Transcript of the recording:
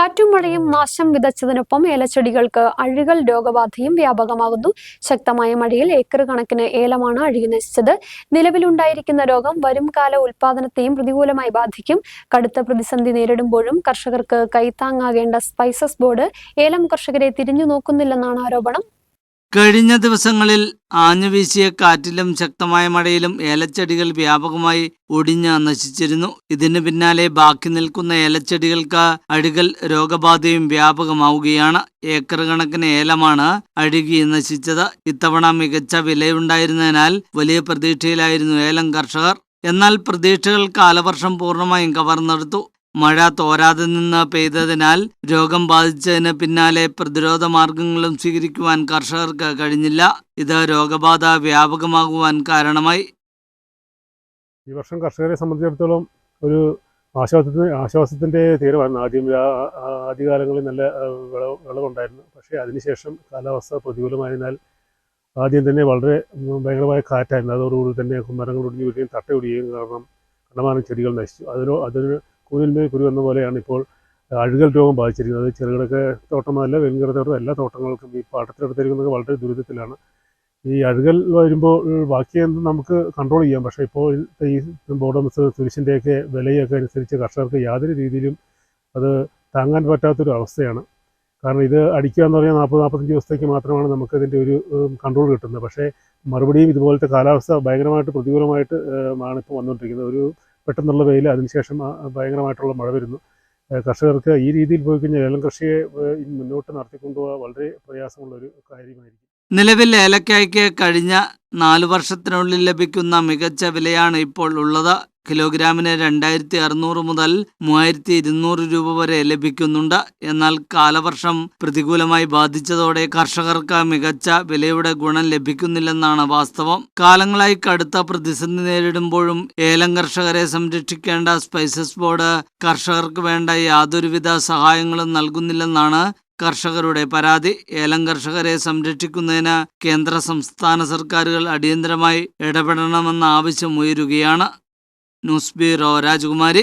കാറ്റും മഴയും നാശം വിതച്ചതിനൊപ്പം ഏലച്ചെടികൾക്ക് അഴുകൽ രോഗബാധയും വ്യാപകമാകുന്നു. ശക്തമായ മഴയിൽ ഏക്കർ കണക്കിന് ഏലമാണ് അഴുകി നശിച്ചത്. നിലവിലുണ്ടായിരിക്കുന്ന രോഗം വരുംകാല ഉൽപാദനത്തെയും പ്രതികൂലമായി ബാധിക്കും. കടുത്ത പ്രതിസന്ധി നേരിടുമ്പോഴും കർഷകർക്ക് കൈത്താങ്ങാകേണ്ട സ്പൈസസ് ബോർഡ് ഏലം കർഷകരെ തിരിഞ്ഞു നോക്കുന്നില്ലെന്നാണ് ആരോപണം. കഴിഞ്ഞ ദിവസങ്ങളിൽ ആഞ്ഞുവീശിയ കാറ്റിലും ശക്തമായ മഴയിലും ഏലച്ചെടികൾ വ്യാപകമായി ഒടിഞ്ഞ് നശിച്ചിരുന്നു. ഇതിന് പിന്നാലെ ബാക്കി നിൽക്കുന്ന ഏലച്ചെടികൾക്ക് അഴുകൽ രോഗബാധയും വ്യാപകമാവുകയാണ്. ഏക്കർ കണക്കിന് ഏലമാണ് അഴുകി നശിച്ചത്. ഇത്തവണ മികച്ച വിലയുണ്ടായിരുന്നതിനാൽ വലിയ പ്രതീക്ഷയിലായിരുന്നു ഏലം കർഷകർ. എന്നാൽ പ്രതീക്ഷകൾ കാലവർഷം പൂർണമായും കവർന്നെടുത്തു. മഴ തോരാതെ നിന്ന് പെയ്തതിനാൽ രോഗം ബാധിച്ചതിന് പിന്നാലെ പ്രതിരോധ മാർഗങ്ങളും സ്വീകരിക്കുവാൻ കർഷകർക്ക് കഴിഞ്ഞില്ല. ഇത് രോഗബാധ വ്യാപകമാകുവാൻ കാരണമായി. ഈ വർഷം കർഷകരെ സംബന്ധിച്ചിടത്തോളം ഒരു ആശ്വാസത്തിന് ആശ്വാസത്തിന്റെ തീരമായിരുന്നു ആദ്യം ആദ്യകാലങ്ങളിൽ നല്ല വിളവ് വിളവുണ്ടായിരുന്നു. പക്ഷേ അതിനുശേഷം കാലാവസ്ഥ പ്രതികൂലമായതിനാൽ ആദ്യം തന്നെ വളരെ ഭയങ്കരമായ കാറ്റായിരുന്നു. അതോടുകൂടി തന്നെ മരങ്ങൾ ഒടിഞ്ഞു വീഴുകയും തട്ട ഒടിയുകയും കാരണം കണ്ടമാനം ചെടികൾ നശിച്ചു. അതിനോ അതിന് കൂനിന്മേൽ കുരു എന്ന പോലെയാണ് ഇപ്പോൾ അഴുകൽ രോഗം ബാധിച്ചിരിക്കുന്നത്. ചെറുകിടക്ക് തോട്ടമല്ല വെങ്കര തോട്ടം എല്ലാ തോട്ടങ്ങൾക്കും ഈ പാട്ടത്തിലെടുത്തിരിക്കുന്നത് വളരെ ദുരിതത്തിലാണ്. ഈ അഴുകൽ വരുമ്പോൾ ബാക്കിയൊന്നും നമുക്ക് കൺട്രോൾ ചെയ്യാം. പക്ഷേ ഇപ്പോൾ ഈ ബോർഡം തുരിശിന്റെയൊക്കെ വിലയൊക്കെ അനുസരിച്ച് കർഷകർക്ക് യാതൊരു രീതിയിലും അത് താങ്ങാൻ പറ്റാത്തൊരു അവസ്ഥയാണ്. കാരണം ഇത് അടിക്കുക എന്ന് പറഞ്ഞാൽ നാൽപ്പത് നാൽപ്പത്തഞ്ച് ദിവസത്തേക്ക് മാത്രമാണ് നമുക്ക് ഇതിന്റെ ഒരു കൺട്രോൾ കിട്ടുന്നത്. പക്ഷേ മറുപടിയും ഇതുപോലത്തെ കാലാവസ്ഥ ഭയങ്കരമായിട്ട് പ്രതികൂലമായിട്ട് ആണ് ഇപ്പോൾ വന്നുകൊണ്ടിരിക്കുന്നത്. ഒരു പെട്ടെന്നുള്ള വെയിൽ അതിനുശേഷം ഭയങ്കരമായിട്ടുള്ള മഴ വരുന്നു. കർഷകർക്ക് ഈ രീതിയിൽ പോയി കഴിഞ്ഞാൽ ഏലം കൃഷിയെ മുന്നോട്ട് നടത്തിക്കൊണ്ടു മുന്നോട്ട് നടത്തിക്കൊണ്ടുപോകാൻ വളരെ പ്രയാസമുള്ളൊരു കാര്യമായിരിക്കും. നിലവിൽ ഏലക്കായ്ക്ക് കഴിഞ്ഞ നാലു വർഷത്തിനുള്ളിൽ ലഭിക്കുന്ന മികച്ച വിലയാണ് ഇപ്പോൾ ഉള്ളത്. കിലോഗ്രാമിന് രണ്ടായിരത്തി അറുന്നൂറ് മുതൽ മൂവായിരത്തി ഇരുന്നൂറ് രൂപ വരെ ലഭിക്കുന്നുണ്ട്. എന്നാൽ കാലവർഷം പ്രതികൂലമായി ബാധിച്ചതോടെ കർഷകർക്ക് മികച്ച വിലയുടെ ഗുണം ലഭിക്കുന്നില്ലെന്നാണ് വാസ്തവം. കാലങ്ങളായി കടുത്ത പ്രതിസന്ധി നേരിടുമ്പോഴും ഏലം കർഷകരെ സംരക്ഷിക്കേണ്ട സ്പൈസസ് ബോർഡ് കർഷകർക്ക് വേണ്ട യാതൊരുവിധ സഹായങ്ങളും നൽകുന്നില്ലെന്നാണ് കർഷകരുടെ പരാതി. ഏലം കർഷകരെ സംരക്ഷിക്കുന്നതിന് കേന്ദ്ര സംസ്ഥാന സർക്കാരുകൾ അടിയന്തരമായി ഇടപെടണമെന്ന ആവശ്യം ഉയരുകയാണ്. नुस्बेर और राजकुमारी।